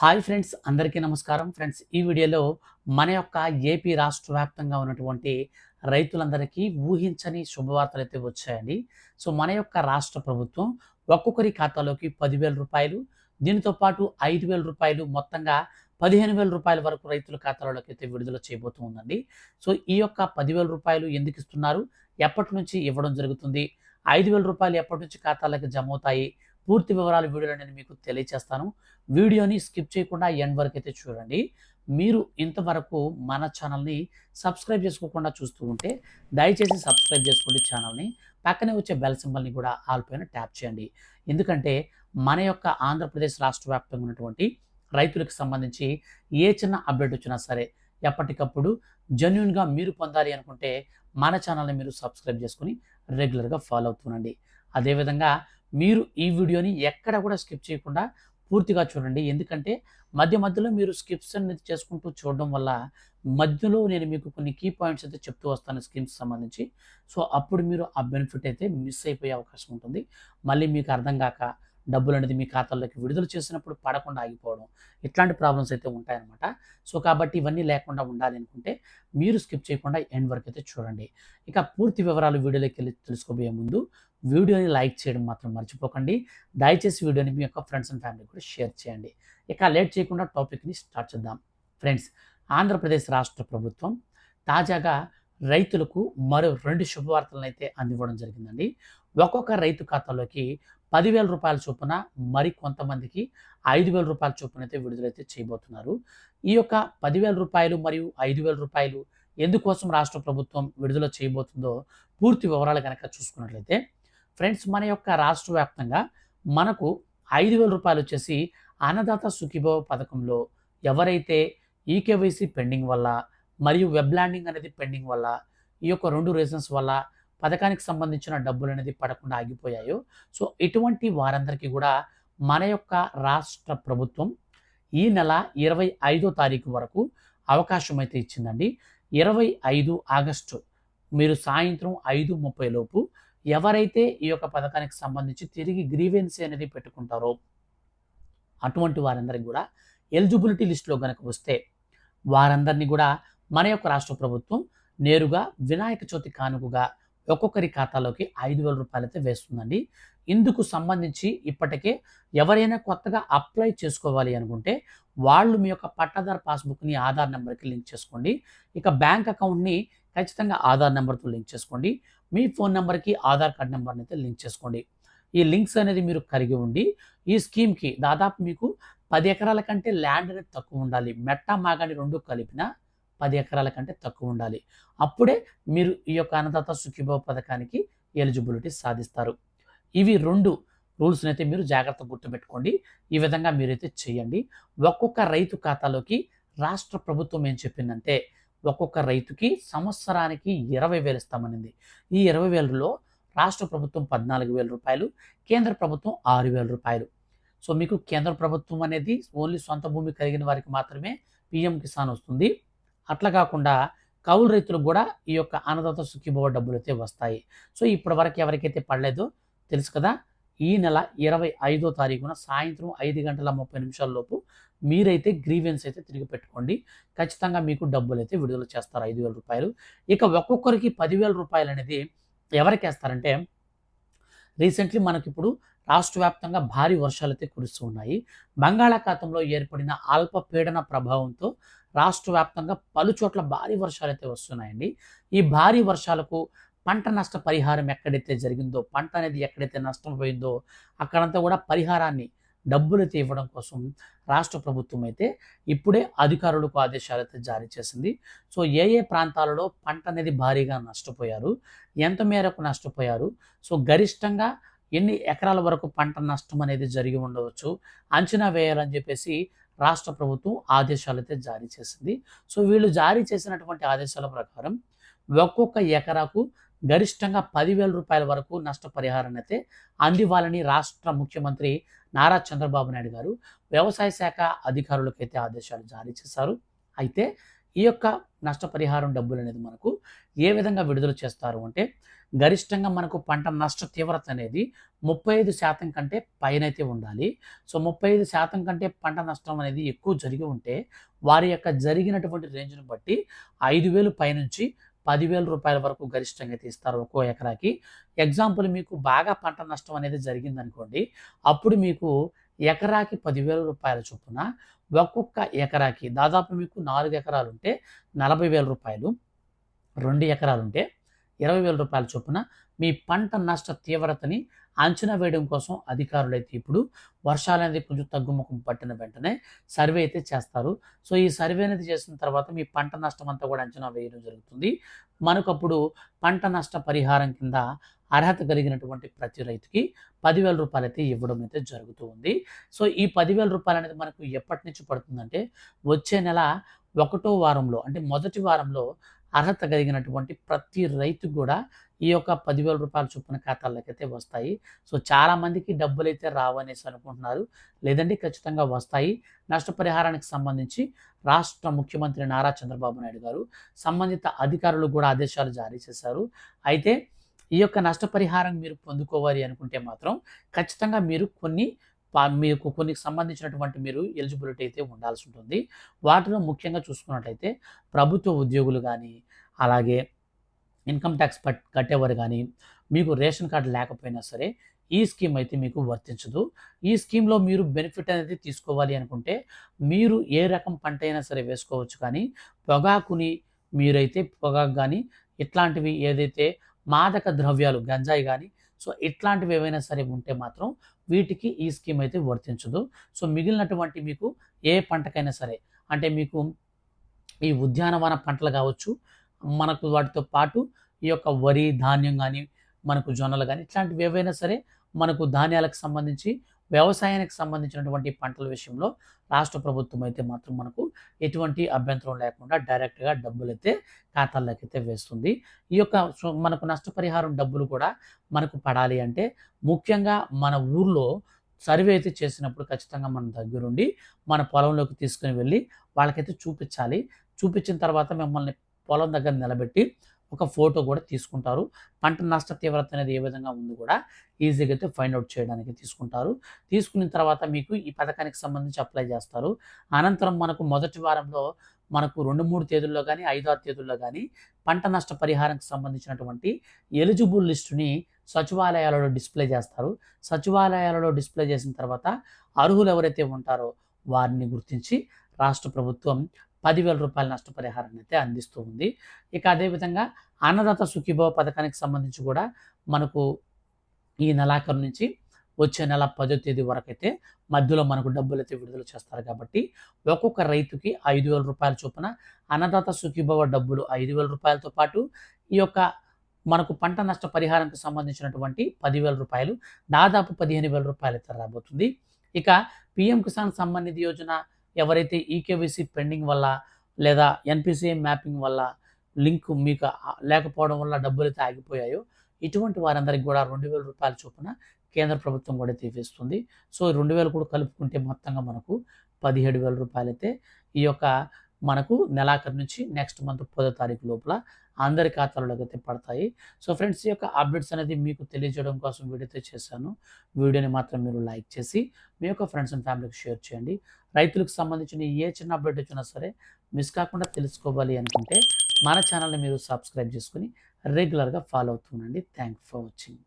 Hi friends అందరికీ నమస్కారం. Friends ఈ వీడియోలో మన యొక్క ఏపీ రాష్ట్ర వ్యాప్తంగా ఉన్నటువంటి రైతులందరికీ ఊహించని శుభవార్తలు అయితే వచ్చాయండి. సో మన యొక్క రాష్ట్ర ప్రభుత్వం ఒక్కొక్కరి ఖాతాలోకి పదివేల రూపాయలు దీనితో పాటు ఐదు వేల రూపాయలు మొత్తంగా పదిహేను వేల రూపాయల వరకు రైతుల ఖాతాలోకి అయితే విడుదల చేయబోతూ ఉందండి. సో ఈ యొక్క పదివేల రూపాయలు ఎందుకు ఇస్తున్నారు? ఎప్పటి నుంచి ఇవ్వడం జరుగుతుంది? ఐదు వేల రూపాయలు ఎప్పటి నుంచి ఖాతాలకు జమ అవుతాయి? పూర్తి వివరాలు వీడియోలో నేను మీకు తెలియజేస్తాను వీడియోని స్కిప్ చేయకుండా ఎండ్ వరకు అయితే చూడండి. మీరు ఇంతవరకు మన ఛానల్ని సబ్స్క్రైబ్ చేసుకోకుండా చూస్తూ ఉంటే దయచేసి సబ్స్క్రైబ్ చేసుకోండి ఛానల్ని. పక్కనే వచ్చే బెల్ సింబల్ని కూడా ఆల్ పైన ట్యాప్ చేయండి. ఎందుకంటే మన యొక్క ఆంధ్రప్రదేశ్ రాష్ట్ర వ్యాప్తంగా ఉన్నటువంటి రైతులకు సంబంధించి ఏ చిన్న అప్డేట్ వచ్చినా సరే ఎప్పటికప్పుడు జెన్యున్గా మీరు పొందాలి అనుకుంటే మన ఛానల్ని మీరు సబ్స్క్రైబ్ చేసుకుని రెగ్యులర్గా ఫాలో అవుతుండండి అదేవిధంగా మీరు ఈ వీడియోని ఎక్కడ కూడా స్కిప్ చేయకుండా పూర్తిగా చూడండి. ఎందుకంటే మధ్య మధ్యలో మీరు స్కిప్స్ అనేది చేసుకుంటూ చూడడం వల్ల మధ్యలో నేను మీకు కొన్ని కీ పాయింట్స్ అయితే చెప్తూ వస్తాను స్కీమ్స్ సంబంధించి. సో అప్పుడు మీరు ఆ బెనిఫిట్ అయితే మిస్ అయిపోయే అవకాశం ఉంటుంది. మళ్ళీ మీకు అర్థం కాక డబ్బులు అనేది మీ ఖాతాల్లోకి విడుదల చేసినప్పుడు పడకుండా ఆగిపోవడం ఇట్లాంటి ప్రాబ్లమ్స్ అయితే ఉంటాయన్నమాట. సో కాబట్టి ఇవన్నీ లేకుండా ఉండాలి అనుకుంటే మీరు స్కిప్ చేయకుండా ఎండ్ వరకు అయితే చూడండి. ఇక పూర్తి వివరాలు వీడియోలోకి వెళ్ళి తెలుసుకోబోయే ముందు వీడియోని లైక్ చేయడం మాత్రం మర్చిపోకండి. దయచేసి వీడియోని మీ యొక్క ఫ్రెండ్స్ అండ్ ఫ్యామిలీ కూడా షేర్ చేయండి. ఇక లేట్ చేయకుండా టాపిక్ని స్టార్ట్ చేద్దాం. ఫ్రెండ్స్ ఆంధ్రప్రదేశ్ రాష్ట్ర ప్రభుత్వం తాజాగా రైతులకు మరో రెండు శుభవార్తలను అయితే అందివ్వడం జరిగిందండి. ఒక్కొక్క రైతు ఖాతాలోకి పదివేల రూపాయల చొప్పున మరి కొంతమందికి ఐదు వేల రూపాయల చొప్పున అయితే విడుదలైతే చేయబోతున్నారు. ఈ యొక్క పదివేల రూపాయలు మరియు ఐదు వేల రూపాయలు ఎందుకోసం రాష్ట్ర ప్రభుత్వం విడుదల చేయబోతుందో పూర్తి వివరాలు కనుక చూసుకున్నట్లయితే ఫ్రెండ్స్ మన యొక్క రాష్ట్ర వ్యాప్తంగా మనకు ఐదు వేల రూపాయలు వచ్చేసి అన్నదాత సుఖీభవ పథకంలో ఎవరైతే ఈకేవైసీ పెండింగ్ వల్ల మరియు వెబ్ ల్యాండింగ్ అనేది పెండింగ్ వల్ల ఈ యొక్క రెండు రీజన్స్ వల్ల పథకానికి సంబంధించిన డబ్బులు అనేది పడకుండా ఆగిపోయాయో. సో ఇటువంటి వారందరికీ కూడా మన యొక్క రాష్ట్ర ప్రభుత్వం ఈ నెల ఇరవై ఐదో తారీఖు వరకు అవకాశం అయితే ఇచ్చిందండి. ఇరవై ఐదు ఆగస్టు మీరు సాయంత్రం ఐదు ముప్పై లోపు ఎవరైతే ఈ యొక్క పథకానికి సంబంధించి తిరిగి గ్రీవెన్సీ అనేది పెట్టుకుంటారో అటువంటి వారందరికీ కూడా ఎలిజిబిలిటీ లిస్టులో కనుక వస్తే వారందరినీ కూడా మన యొక్క రాష్ట్ర ప్రభుత్వం నేరుగా వినాయక చవితి కానుకగా ఒక్కొక్కరి ఖాతాలోకి ఐదు వేల రూపాయలు అయితే వేస్తుందండి. ఇందుకు సంబంధించి ఇప్పటికే ఎవరైనా కొత్తగా అప్లై చేసుకోవాలి అనుకుంటే వాళ్ళు మీ యొక్క పట్టాదారు పాస్బుక్ని ఆధార్ నెంబర్కి లింక్ చేసుకోండి. ఇక బ్యాంక్ అకౌంట్ని ఖచ్చితంగా ఆధార్ నెంబర్తో లింక్ చేసుకోండి. మీ ఫోన్ నెంబర్కి ఆధార్ కార్డ్ నెంబర్ని అయితే లింక్ చేసుకోండి. ఈ లింక్స్ అనేది మీరు కలిగి ఉండి ఈ స్కీమ్కి దాదాపు మీకు పది ఎకరాల కంటే ల్యాండ్ అనేది తక్కువ ఉండాలి. మెట్ట మాగాని రెండు కలిపిన పది ఎకరాల కంటే తక్కువ ఉండాలి. అప్పుడే మీరు ఈ యొక్క అన్నదాత సుఖీభావ పథకానికి ఎలిజిబిలిటీ సాధిస్తారు. ఇవి రెండు రూల్స్ని అయితే మీరు జాగ్రత్త గుర్తుపెట్టుకోండి. ఈ విధంగా మీరైతే చేయండి. ఒక్కొక్క రైతు ఖాతాలోకి రాష్ట్ర ప్రభుత్వం ఏం చెప్పిందంటే ఒక్కొక్క రైతుకి సంవత్సరానికి ఇరవై వేలు ఇస్తామనింది. ఈ ఇరవై వేలలో రాష్ట్ర ప్రభుత్వం పద్నాలుగు వేల రూపాయలు కేంద్ర ప్రభుత్వం ఆరు వేల రూపాయలు. సో మీకు కేంద్ర ప్రభుత్వం అనేది ఓన్లీ సొంత భూమి కలిగిన వారికి మాత్రమే పిఎం కిసాన్ వస్తుంది. అట్లా కాకుండా కౌలు రైతులకు కూడా ఈ యొక్క అన్నదాత సుఖీభవ డబ్బులు అయితే వస్తాయి. సో ఇప్పటి వరకు ఎవరికైతే పడలేదో తెలుసు కదా ఈ నెల ఇరవై ఐదో తారీఖున సాయంత్రం ఐదు గంటల ముప్పై నిమిషాల్లోపు మీరైతే గ్రీవెన్స్ అయితే తిరిగి పెట్టుకోండి. ఖచ్చితంగా మీకు డబ్బులు అయితే విడుదల చేస్తారు ఐదు వేల రూపాయలు. ఇక ఒక్కొక్కరికి పదివేల రూపాయలు అనేది ఎవరికి వేస్తారంటే రీసెంట్లీ మనకిప్పుడు రాష్ట్ర వ్యాప్తంగా భారీ వర్షాలు అయితే కురుస్తూ ఉన్నాయి. బంగాళాఖాతంలో ఏర్పడిన అల్పపీడన ప్రభావంతో రాష్ట్ర వ్యాప్తంగా పలు చోట్ల భారీ వర్షాలు అయితే వస్తున్నాయండి. ఈ భారీ వర్షాలకు పంట నష్ట పరిహారం ఎక్కడైతే జరిగిందో పంట అనేది ఎక్కడైతే నష్టం పోయిందో అక్కడంతా కూడా పరిహారాన్ని డబ్బులు అయితే ఇవ్వడం కోసం రాష్ట్ర ప్రభుత్వం అయితే ఇప్పుడే అధికారులకు ఆదేశాలు అయితే జారీ చేసింది. సో ఏ ఏ ప్రాంతాలలో పంట అనేది భారీగా నష్టపోయారు ఎంత మేరకు నష్టపోయారు సో గరిష్టంగా ఎన్ని ఎకరాల వరకు పంట నష్టం అనేది జరిగి ఉండవచ్చు అంచనా వేయాలని చెప్పేసి రాష్ట్ర ప్రభుత్వం ఆదేశాలు అయితే జారీ చేసింది. సో వీళ్ళు జారీ చేసినటువంటి ఆదేశాల ప్రకారం ఒక్కొక్క ఎకరాకు గరిష్టంగా పదివేల రూపాయల వరకు నష్టపరిహారాన్ని అయితే అందివ్వాలని రాష్ట్ర ముఖ్యమంత్రి నారా చంద్రబాబు నాయుడు గారు వ్యవసాయ శాఖ అధికారులకు అయితే ఆదేశాలు జారీ చేశారు. అయితే ఈ యొక్క నష్టపరిహారం డబ్బులు అనేది మనకు ఏ విధంగా విడుదల చేస్తారు అంటే గరిష్టంగా మనకు పంట నష్ట తీవ్రత అనేది ముప్పై ఐదు శాతం కంటే పైనైతే ఉండాలి. సో ముప్పై ఐదు శాతం కంటే పంట నష్టం అనేది ఎక్కువ జరిగి ఉంటే వారి యొక్క జరిగినటువంటి రేంజ్ను బట్టి ఐదు వేలు పైనుంచి పదివేల రూపాయల వరకు గరిష్టంగా అయితే ఇస్తారు ఒక్కో ఎకరాకి. ఎగ్జాంపుల్ మీకు బాగా పంట నష్టం అనేది జరిగిందనుకోండి అప్పుడు మీకు ఎకరాకి పదివేల రూపాయల చొప్పున ఒక్కొక్క ఎకరాకి దాదాపు మీకు నాలుగు ఎకరాలు ఉంటే నలభై వేల రూపాయలు రెండు ఎకరాలు ఉంటే ఇరవై వేల రూపాయల చొప్పున మీ పంట నష్ట తీవ్రతని అంచనా వేయడం కోసం అధికారులైతే ఇప్పుడు వర్షాలు అనేది కొంచెం తగ్గుముఖం పట్టిన వెంటనే సర్వే అయితే చేస్తారు. సో ఈ సర్వే అనేది చేసిన తర్వాత మీ పంట నష్టం అంతా కూడా అంచనా వేయడం జరుగుతుంది. మనకప్పుడు పంట నష్ట పరిహారం కింద అర్హత కలిగినటువంటి ప్రతి రైతుకి పదివేల రూపాయలు అయితే ఇవ్వడం అయితే జరుగుతూ ఉంది. సో ఈ పదివేల రూపాయలు అనేది మనకు ఎప్పటి నుంచి పడుతుందంటే వచ్చే నెల ఒకటో వారంలో అంటే మొదటి వారంలో అర్హత కలిగినటువంటి ప్రతి రైతుకు కూడా ఈ యొక్క పదివేల రూపాయల చొప్పున ఖాతాల్లోకి అయితే వస్తాయి. సో చాలామందికి డబ్బులు అయితే రావనేసి అనుకుంటున్నారు. లేదండి ఖచ్చితంగా వస్తాయి. నష్టపరిహారానికి సంబంధించి రాష్ట్ర ముఖ్యమంత్రి నారా చంద్రబాబు నాయుడు గారు సంబంధిత అధికారులు కూడా ఆదేశాలు జారీ చేశారు. అయితే ఈ యొక్క నష్టపరిహారం మీరు పొందుకోవాలి అనుకుంటే మాత్రం ఖచ్చితంగా మీరు కొన్ని మీకు కొన్ని సంబంధించినటువంటి మీరు ఎలిజిబిలిటీ అయితే ఉండాల్సి ఉంటుంది. వాటిలో ముఖ్యంగా చూసుకున్నట్టయితే ప్రభుత్వ ఉద్యోగులు కానీ అలాగే ఇన్కమ్ ట్యాక్స్ కట్టేవారు కానీ మీకు రేషన్ కార్డు లేకపోయినా సరే ఈ స్కీమ్ అయితే మీకు వర్తించదు. ఈ స్కీమ్లో మీరు బెనిఫిట్ అనేది తీసుకోవాలి అనుకుంటే మీరు ఏ రకం పంట అయినా సరే వేసుకోవచ్చు కానీ పొగాకుని మీరైతే పొగాకు కానీ ఇట్లాంటివి ఏదైతే మాదక ద్రవ్యాలు గంజాయి కానీ సో ఇట్లాంటివి ఏవైనా సరే ఉంటే మాత్రం వీటికి ఈ స్కీమ్ అయితే వర్తించదు. సో మిగిలినటువంటి మీకు ఏ పంటకైనా సరే అంటే మీకు ఈ ఉద్యానవన పంటలు కావచ్చు మనకు వాటితో పాటు ఈ యొక్క వరి ధాన్యం కానీ మనకు జొన్నలు కానీ ఇట్లాంటివి ఏవైనా సరే మనకు ధాన్యాలకు సంబంధించి వ్యవసాయానికి సంబంధించినటువంటి పంటల విషయంలో రాష్ట్ర ప్రభుత్వం అయితే మాత్రం మనకు ఎటువంటి అభ్యంతరం లేకుండా డైరెక్ట్గా డబ్బులు అయితే ఖాతాల్లోకి అయితే వేస్తుంది. ఈ యొక్క మనకు నష్టపరిహారం డబ్బులు కూడా మనకు పడాలి అంటే ముఖ్యంగా మన ఊర్లో సర్వే అయితే చేసినప్పుడు ఖచ్చితంగా మన దగ్గరుండి మన పొలంలోకి తీసుకుని వెళ్ళి వాళ్ళకైతే చూపించాలి. చూపించిన తర్వాత మిమ్మల్ని పొలం దగ్గర నిలబెట్టి ఒక ఫోటో కూడా తీసుకుంటారు. పంట నష్ట తీవ్రత అనేది ఏ విధంగా ఉంది కూడా ఈజీగా అయితే ఫైండ్ అవుట్ చేయడానికి తీసుకుంటారు. తీసుకున్న తర్వాత మీకు ఈ పథకానికి సంబంధించి అప్లై చేస్తారు. అనంతరం మనకు మొదటి వారంలో మనకు రెండు మూడు తేదీల్లో కానీ ఐదు ఆరు తేదీల్లో కానీ పంట నష్ట పరిహారానికి సంబంధించినటువంటి ఎలిజిబుల్ లిస్టుని సచివాలయాలలో డిస్ప్లే చేస్తారు. సచివాలయాలలో డిస్ప్లే చేసిన తర్వాత అర్హులు ఎవరైతే ఉంటారో వారిని గుర్తించి రాష్ట్ర ప్రభుత్వం పదివేల రూపాయల నష్టపరిహారాన్ని అయితే అందిస్తూ ఉంది. ఇక అదేవిధంగా అన్నదాత సుఖీభవ పథకానికి సంబంధించి కూడా మనకు ఈ నెలాఖరు నుంచి వచ్చే నెల పదో తేదీ వరకు అయితే మధ్యలో మనకు డబ్బులు అయితే విడుదల చేస్తారు కాబట్టి ఒక్కొక్క రైతుకి ఐదు వేల రూపాయల చొప్పున అన్నదాత సుఖీభవ డబ్బులు ఐదు వేల రూపాయలతో పాటు ఈ యొక్క మనకు పంట నష్ట పరిహారానికి సంబంధించినటువంటి పదివేల రూపాయలు దాదాపు పదిహేను వేల రూపాయలు అయితే రాబోతుంది. ఇక పిఎం కిసాన్ సమ్మాన్ నిధి యోజన ఎవరైతే ఈకేవీసీ పెండింగ్ వల్ల లేదా ఎన్పిసిఐ మ్యాపింగ్ వల్ల లింక్ మీకు లేకపోవడం వల్ల డబ్బులు అయితే ఆగిపోయాయో ఇటువంటి వారందరికి కూడా రెండు వేల రూపాయల చొప్పున కేంద్ర ప్రభుత్వం కూడా తీపిస్తుంది. సో రెండు వేలు కూడా కలుపుకుంటే మొత్తంగా మనకు పదిహేడు వేల రూపాయలు అయితే ఈ యొక్క మనకు నెలాఖరు నుంచి నెక్స్ట్ మంత్ పదో తారీఖు లోపల అందరి ఖాతాలలోకి అయితే పడతాయి. సో ఫ్రెండ్స్ ఈ యొక్క అప్డేట్స్ అనేది మీకు తెలియజేయడం కోసం వీడియోతో చేశాను. వీడియోని మాత్రం మీరు లైక్ చేసి మీ యొక్క ఫ్రెండ్స్ అండ్ ఫ్యామిలీకి షేర్ చేయండి. రైతులకు సంబంధించిన ఏ చిన్న అప్డేట్ వచ్చినా సరే మిస్ కాకుండా తెలుసుకోవాలి అనుకుంటే మన ఛానల్ని మీరు సబ్స్క్రైబ్ చేసుకుని రెగ్యులర్గా ఫాలో అవుతుండండి థ్యాంక్ ఫర్ వాచింగ్.